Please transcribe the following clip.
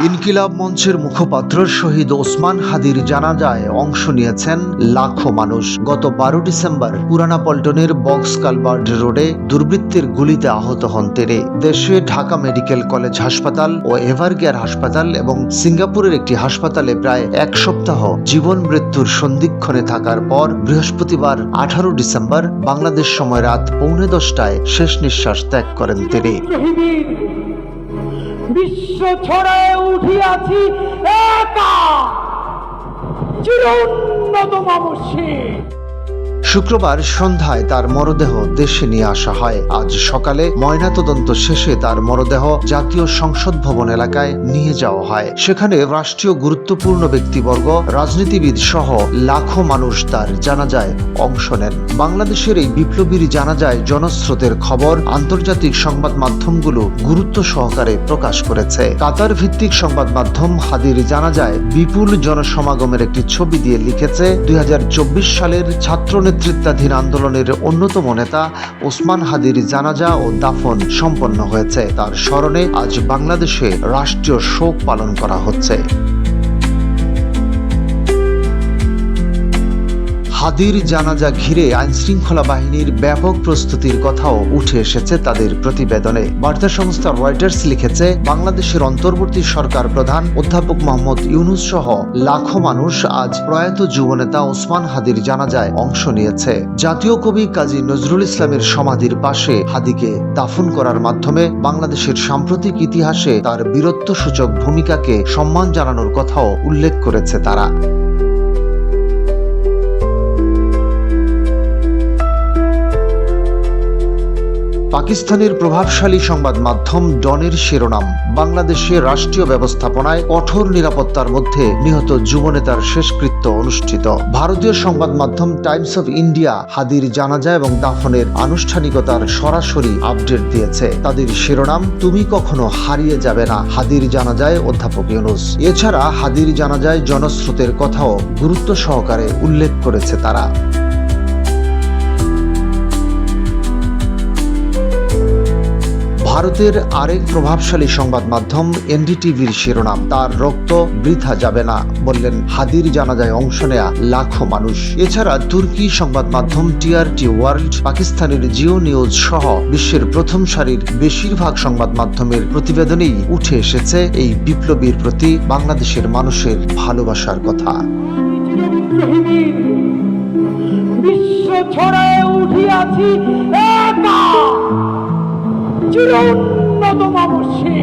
ইনকিলাব মঞ্চের মুখপাত্র শহীদ ওসমান হাদির জানাজায় অংশ নিয়েছেন লাখো মানুষ। গত বারো ডিসেম্বর পুরানা পল্টনের বক্স কালবার্ড রোডে দুর্বৃত্তের গুলিতে আহত হন তিনি। দেশে ঢাকা মেডিকেল কলেজ হাসপাতাল ও এভারকেয়ার হাসপাতাল এবং সিঙ্গাপুরের একটি হাসপাতালে প্রায় এক সপ্তাহ জীবন মৃত্যুর সন্ধিক্ষণে থাকার পর বৃহস্পতিবার আঠারো ডিসেম্বর বাংলাদেশ সময় রাত পৌনে দশটায় শেষ নিঃশ্বাস ত্যাগ করেন তিনি। বিশ্ব ছড়ায় উঠিয়াছি একা। চিরোন্নত মামসে শুক্রবার সন্ধ্যায় তার মরদেহ দেশে নিয়ে আসা হয়। আজ সকালে ময়নাতদন্ত শেষে তার মরদেহ জাতীয় সংসদ ভবন এলাকায় নিয়ে যাওয়া হয়। সেখানে রাষ্ট্রীয় গুরুত্বপূর্ণ ব্যক্তিবর্গ, রাজনীতিবিদ সহ লাখো মানুষ তার জানাজায় অংশ নেন। বাংলাদেশের এই বিপ্লবীর জানাজায় জনস্রোতের খবর আন্তর্জাতিক সংবাদ মাধ্যমগুলো গুরুত্ব সহকারে প্রকাশ করেছে। কাতার ভিত্তিক সংবাদ মাধ্যম হাদির জানাজায় বিপুল জনসমাগমের একটি ছবি দিয়ে লিখেছে, দুই হাজার চব্বিশ সালের ছাত্র নেতৃত্বাধীন আন্দোলনের অন্যতম নেতা ওসমান হাদির জানাজা ও দাফন সম্পন্ন হয়েছে। তার স্মরণে আজ বাংলাদেশে রাষ্ট্রীয় শোক পালন করা হচ্ছে। হাদির জানাজা ঘিরে আইনশৃঙ্খলা বাহিনীর ব্যাপক প্রস্তুতির কথাও উঠে এসেছে তাদের প্রতিবেদনে। বার্তা সংস্থা রয়টার্স লিখেছে, বাংলাদেশের অন্তর্বর্তী সরকার প্রধান অধ্যাপক মোহাম্মদ ইউনুস সহ লাখো মানুষ আজ প্রয়াত যুবনেতা ওসমান হাদির জানাজায় অংশ নিয়েছে। জাতীয় কবি কাজী নজরুল ইসলামের সমাধির পাশে হাদিকে দাফন করার মাধ্যমে বাংলাদেশের সাম্প্রতিক ইতিহাসে তার বীরত্ব সূচক ভূমিকাকে সম্মান জানানোর কথাও উল্লেখ করেছে তারা। পাকিস্তানের প্রভাবশালী সংবাদ মাধ্যম ডনের শিরোনাম, বাংলাদেশে রাষ্ট্রীয় ব্যবস্থাপনায় কঠোর নিরাপত্তার মধ্যে নিহত যুবনেতার শেষকৃত্য অনুষ্ঠিত। ভারতীয় সংবাদ মাধ্যম টাইমস অফ ইন্ডিয়া হাদির জানাজা এবং দাফনের আনুষ্ঠানিকতার সরাসরি আপডেট দিয়েছে। তাদের শিরোনাম, তুমি কখনো হারিয়ে যাবে না হাদির জানাজায় অধ্যাপক ইউনুস। এছাড়া হাদির জানাজায় জনস্রোতের কথাও গুরুত্ব সহকারে উল্লেখ করেছে তারা। ভারতের আরেক প্রভাবশালী সংবাদ মাধ্যম এনডিটিভির শিরোনাম, তার রক্ত বৃথা যাবে না বললেন হাদির জানাজায় অংশ নেয়া লাখো মানুষ। এছাড়া তুর্কি সংবাদ মাধ্যম টিআরটি ওয়ার্ল্ড, পাকিস্তানের জিও নিউজ সহ বিশ্বের প্রথম সারির বেশিরভাগ সংবাদ মাধ্যমের প্রতিবেদনেই উঠে এসেছে এই বিপ্লবীর প্রতি বাংলাদেশের মানুষের ভালোবাসার কথা। বিশ্ব ছড়ায় উঠিয়াছি একা। চিরোন্নত মামসে